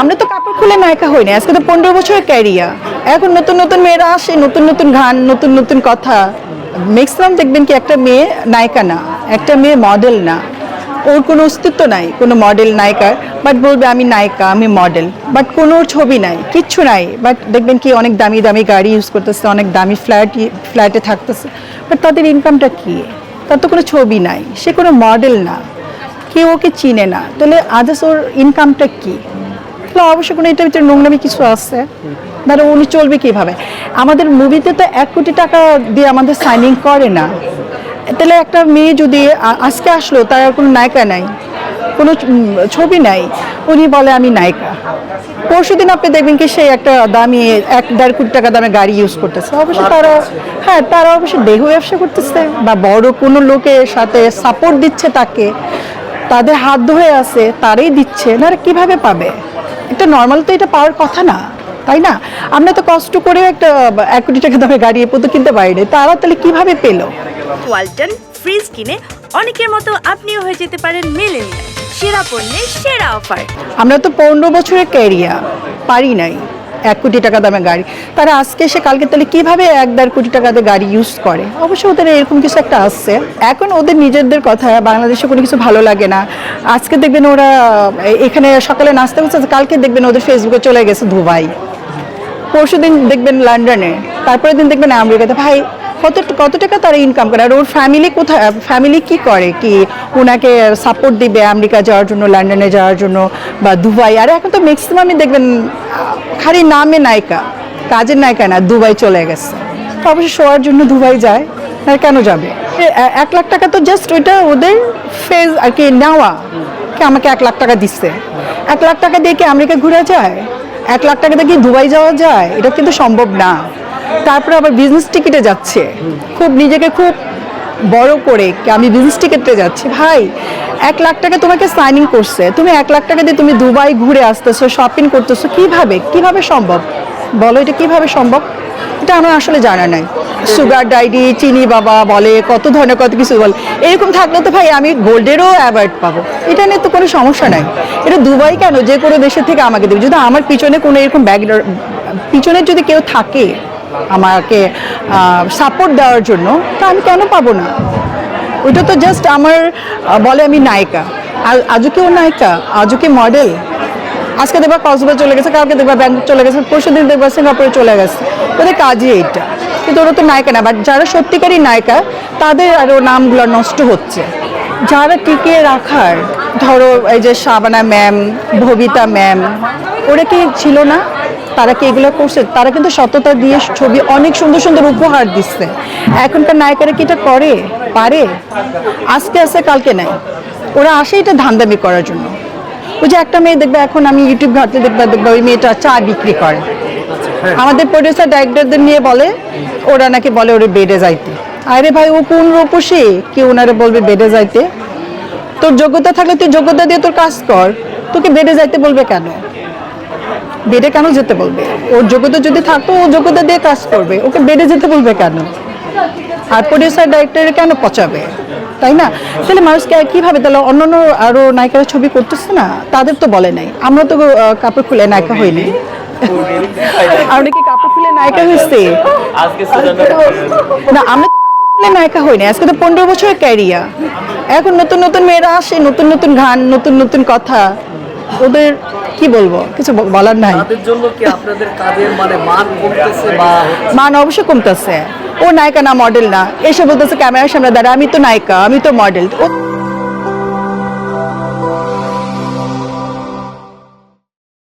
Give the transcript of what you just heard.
আমরা তো কাপড় খুলে নায়িকা হই না। আজকে তো পনেরো বছরের ক্যারিয়া এখন নতুন নতুন মেয়েরা আসে, নতুন নতুন গান নতুন নতুন কথা। ম্যাক্সিমাম দেখবেন কি একটা মেয়ে নায়িকা না, একটা মেয়ে মডেল না। ওর কোনো অস্তিত্ব নাই, কোনো মডেল নায়িকার। বাট বলবে, আমি নায়িকা, আমি মডেল বাট কোনো ওর ছবি নাই, কিচ্ছু নাই। বাট দেখবেন কি অনেক দামি দামি গাড়ি ইউজ করতেছে, অনেক দামি ফ্ল্যাট ফ্ল্যাটে থাকতেছে। বাট তাদের ইনকামটা কী? তার তো কোনো ছবি নাই, সে কোনো মডেল না। কেউ ওকে চিনে না। তাহলে আদার্স ওর ইনকামটা কী? তাহলে অবশ্যই কোনো এটার ভিতরে নোংরামি কিছু আছে। ধরো উনি চলবে কীভাবে? আমাদের মুভিতে তো এক কোটি টাকা দিয়ে আমাদের সাইনিং করে না। তাহলে একটা মেয়ে যদি আজকে আসলো, তার আর কোনো নায়িকা নাই। কোনো ছবি নাই। উনি বলে, আমি নায়িকা। পরশু দিন আপনি দেখবেন কি সেই একটা দামি এক, দেড় কোটি টাকা দামে গাড়ি ইউজ করতেছে। অবশ্যই তারা হ্যাঁ তারা অবশ্যই দেহ ব্যবসা করতেছে বা বড় কোনো লোকের সাথে সাপোর্ট দিচ্ছে তাকে। তাদের হাত ধরে আছে, তারাই দিচ্ছে। না, কীভাবে পাবে? এটা নর্মাল তো এটা পাওয়ার কথা না তাই না? আমরা তো কষ্ট করে একটা এক কোটি টাকা দামে গাড়ি পর্যন্ত কিনতে পারি না তারা তাহলে কীভাবে পেল? ওয়ালটন ফ্রিজ কিনে অনেকের মতো আপনিও হয়ে যেতে পারেন মেলেনিয়া সেরা পণ্যের সেরা অফার। আমরা তো পনেরো বছরের ক্যারিয়ার পারি নাই। এক কোটি টাকা দামে গাড়ি। তারা আজকে সে কালকে তাহলে কীভাবে এক দেড় কোটি টাকাতে গাড়ি ইউজ করে? অবশ্য ওদের এরকম কিছু একটা আসছে এখন ওদের নিজেদের কথা, বাংলাদেশে কোনো কিছু ভালো লাগে না। আজকে দেখবেন ওরা এখানে সকালে নাচতে বসে কালকে দেখবেন ওদের ফেসবুকে চলে গেছে দুবাই। পরশু দিন দেখবেন লন্ডনে তারপরের দিন দেখবেন আমেরিকাতে ভাই কত কত টাকা তারা ইনকাম করে? আর ওর ফ্যামিলি কোথায় ফ্যামিলি কি করে? কি ওনাকে সাপোর্ট দিবে আমেরিকা যাওয়ার জন্য, লন্ডনে যাওয়ার জন্য বা দুবাই? আর এখন তো ম্যাক্সিমামই দেখবেন, খালি নামে নায়িকা, কাজের নায়িকা না, দুবাই চলে গেছে। অবশ্যই শোয়ার জন্য দুবাই যায়, আর কেন যাবে? এক লাখ টাকা তো জাস্ট ওইটা ওদের ফেজ আর কি নেওয়া, কি আমাকে এক লাখ টাকা দিচ্ছে। এক লাখ টাকা দিয়ে কি আমেরিকা ঘোরা যায়? এক লাখ টাকা দিয়ে কি দুবাই যাওয়া যায়? এটা কিন্তু সম্ভব না। তারপরে আবার বিজনেস টিকিটে যাচ্ছে। খুব নিজেকে খুব বড় করে আমি বিজনেস টিকিটে যাচ্ছি। ভাই, এক লাখ টাকা তোমাকে সাইনিং করছে। তুমি এক লাখ টাকা দিয়ে তুমি দুবাই ঘুরে আসতেছো শপিং করতেছো, কীভাবে? কীভাবে সম্ভব? বলো এটা কীভাবে সম্ভব? এটা আমার আসলে জানা নাই। সুগার ডাইরি চিনি বাবা বলে, কত ধরনের কত কিছু বলে। এরকম থাকলে তো ভাই আমি গোল্ডেরও অ্যাওয়ার্ড পাবো। এটা নিয়ে তো কোনো সমস্যা নাই। এটা দুবাই কেন? যে কোনো দেশের থেকে আমাকে দেবে। যদি আমার পিছনে কোনো এরকম ব্যাগ পিছনে যদি কেউ থাকে আমাকে সাপোর্ট দেওয়ার জন্য, তা আমি কেন পাবো না? ওইটা তো জাস্ট আমার বলে আমি নায়িকা। কেউ নায়িকা? আজও কি মডেল আজকে দেখবা কক্সবাজার চলে গেছে, কালকে দেখবা ব্যাংকক চলে গেছে পরশু দিন দেখবা সিঙ্গাপুরে চলে গেছে। ওদের কাজই এইটা। কিন্তু ওরা তো নায়িকা না বাট যারা সত্যিকারই নায়িকা, তাদের আরও নামগুলো নষ্ট হচ্ছে। যারা টিকিয়ে রাখার, ধরো এই যে শাবানা ম্যাম, ভবিতা ম্যাম, ওরা কি ছিল না? তারা কি এগুলো করছে? তারা কিন্তু সততা দিয়ে ছবি অনেক সুন্দর সুন্দর উপহার দিচ্ছে। এখনকার নায়িকারা কি এটা করে? পারে? আজকে আসে কালকে নাই। ওরা আসে এটা ধান্দামি করার জন্য। ওই যে একটা মেয়ে দেখবে, এখন আমি ইউটিউব ঘাটতে দেখবে দেখবে, ওই মেয়েটা চা বিক্রি করে। আমাদের প্রডিউসার ডাইরেক্টরদের নিয়ে বলে, ওরা নাকি বলে ওরে বেডে যাইতে। আরে ভাই, ও কোন রূপসী? কি ওনারে বলবে বেডে যাইতে? তোর যোগ্যতা থাকলে তুই যোগ্যতা দিয়ে তোর কাজ কর। তোকে বেডে যাইতে বলবে কেন? বেডে কেন যেতে বলবে? ওর যোগ্যতা যদি থাকতো ও যোগ্যতা দিয়ে কাজ করবে। ওকে বেডে যেতে বলবে কেন? আর প্রডিউসার ডাইরেক্টর কেন পচাবে? তাই না? তাহলে মানুষকে কীভাবে? তাহলে অন্য অন্য আরও নায়িকারা ছবি করতেছে না? তাদের তো বলে নাই। আমরা তো কাপড় খুলে নায়িকা হইনি। আমরা কি কাপড় খুলে নায়িকা হয়েছে? না আমরা তো কাপড় খুলে নায়িকা হইনি। আজকে তো পনেরো বছরের ক্যারিয়া এখন নতুন নতুন মেয়েরা আসে নতুন নতুন গান নতুন নতুন কথা। ওদের কি বলব? কিছু বলার নাই। জন্য কি আপনাদের কাজের মানে মান কমতেছে বা মান অবশ্যই কমতেছে। ও নায়িকা না মডেল না। এসে বলতেছে ক্যামেরার সামনে দাঁড়া আমি তো নায়িকা আমি তো মডেল ও